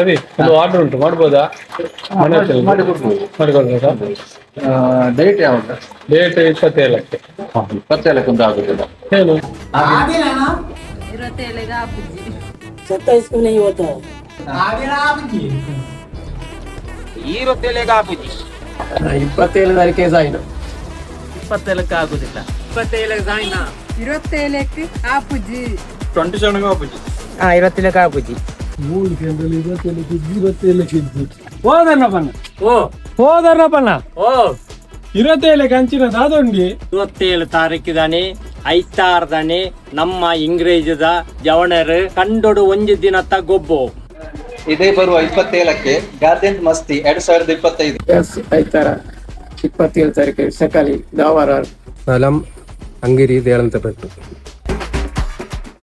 ಸರಿ ಒಂದು ಆರ್ಡರ್ ಉಂಟು ಮಾಡ್ಬೋದಾ ಮನೆ ಮಾಡಿಕೊಡ್ಬೋದಾ ಡೇಟ್ ಯಾವಾಗ ಡೇಟ್ ಇಪ್ಪತ್ತೇಳಕ್ಕೆ ಇಪ್ಪತ್ತೇಳಕ್ಕೆ ಒಂದು ಆಗುದಿಲ್ಲ ಏನು सत्ताईस को ಇಪ್ಪತ್ತೇಳು ತಾರೀಕೆ ಜಾಯಿನ್ ಇಪ್ಪತ್ತೇಳಕ್ಕೆ ಆಗುದಿಲ್ಲ ಇಪ್ಪತ್ತೇಳಕ್ಕೆ ಜಾಯಿನ್ ಇರುವತ್ತೇಳಕ್ಕೆ ಆಪುಜಿ ಟ್ವೆಂಟಿ ಸೆವೆನ್ಗೆ ಆಪುಜಿ ಹಾ ಇರುವತ್ತೇಳಕ್ಕೆ ಆಪುಜಿ ಮೂರು ಜನರಲ್ಲಿ ಇವತ್ತೆಲ್ಲ ಗೆದ್ದು ಇವತ್ತೆಲ್ಲ ಗೆದ್ದು. ಹೋದರ್ನ ಓ. ಹೋದರ್ನ ಓ. ಇರತ್ತೇಲೆ ಕಂಚಿನ ದಾದೊಂಡಿ ಇವತ್ತೇಳು ತಾರೀಕಿದಾನೆ ಐತಾರ್ದಾನೆ ನಮ್ಮ ಇಂಗ್ರೇಜದ ಜವಣರು ಕಂಡೊಡು ಒಂಜಿ ದಿನ ತಗೊಬ್ಬು ಇದೇ ಬರುವ ಇಪ್ಪತ್ತೇಳಕ್ಕೆ ಗಾರ್ದೆಂಟ್ ಮಸ್ತಿ ಎರಡ್ ಸಾವಿರದ ಇಪ್ಪತ್ತೈದು. ಎಸ್ ಐತಾರ ಇಪ್ಪತ್ತೇಳು ತಾರೀಕು ಸಕಾಲಿ ದಾವಾರ. ನಲಂ ಅಂಗಿರಿ ದೇಳಂತ ಪೆಟ್ಟು